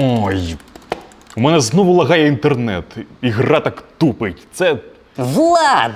Ой. У мене знову лагає інтернет, і гра так тупить. Це. Влад!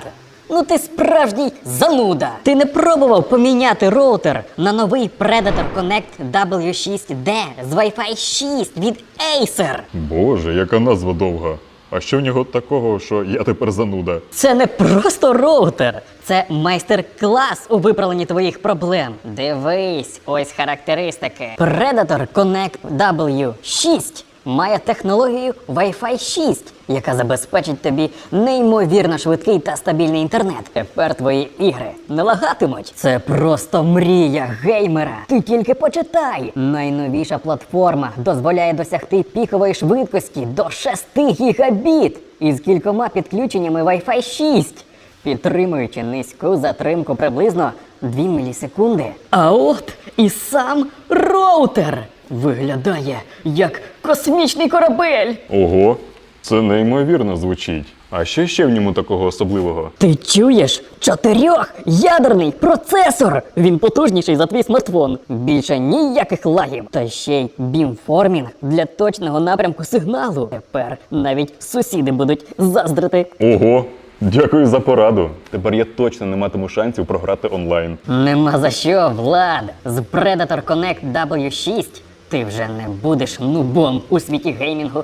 Ну ти справжній зануда. Ти не пробував поміняти роутер на новий Predator Connect W6D з Wi-Fi 6 від Acer. Боже, яка назва довга. А що в нього такого, що я тепер зануда? Це не просто роутер, це майстер-клас у виправленні твоїх проблем. Дивись, ось характеристики. Predator Connect W6 має технологію Wi-Fi 6, яка забезпечить тобі неймовірно швидкий та стабільний інтернет. Тепер твої ігри не лагатимуть. Це просто мрія геймера. Ти тільки почитай. Найновіша платформа дозволяє досягти пікової швидкості до 6 гігабіт із кількома підключеннями Wi-Fi 6 підтримуючи низьку затримку приблизно 2 мілісекунди. А от і сам роутер виглядає як космічний корабель. Ого, це неймовірно звучить. А що ще в ньому такого особливого? Ти чуєш? Чотирьохядерний процесор! Він потужніший за твій смартфон. Більше ніяких лагів. Та ще й бімформінг для точного напрямку сигналу. Тепер навіть сусіди будуть заздрити. Ого, дякую за пораду. Тепер я точно не матиму шансів програти онлайн. Нема за що, Влад. З Predator Connect W6 ти вже не будеш нубом у світі геймінгу.